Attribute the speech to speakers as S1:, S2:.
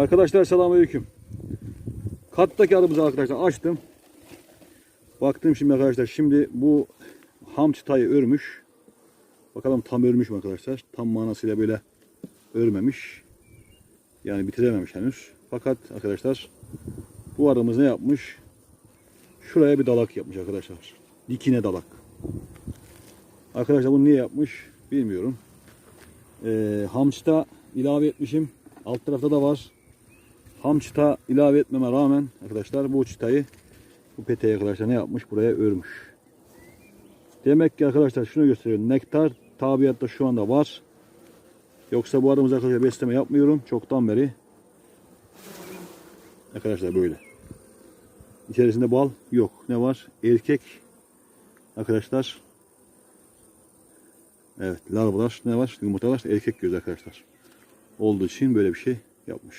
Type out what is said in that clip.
S1: Arkadaşlar selamünaleyküm. Kattaki arımızı arkadaşlar açtım. Baktım şimdi arkadaşlar şimdi bu ham çıtayı örmüş. Bakalım tam örmüş mü arkadaşlar? Tam manasıyla böyle örmemiş. Yani bitirememiş henüz. Fakat arkadaşlar bu arımız ne yapmış? Şuraya bir dalak yapmış arkadaşlar. Dikine dalak. Arkadaşlar bunu niye yapmış bilmiyorum. Ee, hamçta ilave etmişim. Alt tarafta da var. Ham çıta ilave etmeme rağmen arkadaşlar bu çıtayı bu peteği arkadaşlar ne yapmış? Buraya örmüş. Demek ki arkadaşlar şunu gösteriyor. Nektar tabiatta şu anda var. Yoksa bu aramızda arkadaşlar besleme yapmıyorum. Çoktan beri. Arkadaşlar böyle. İçerisinde bal yok. Ne var? Erkek arkadaşlar. Evet larvalar ne var? Yumurtalar erkek göz arkadaşlar. Olduğu için böyle bir şey yapmış.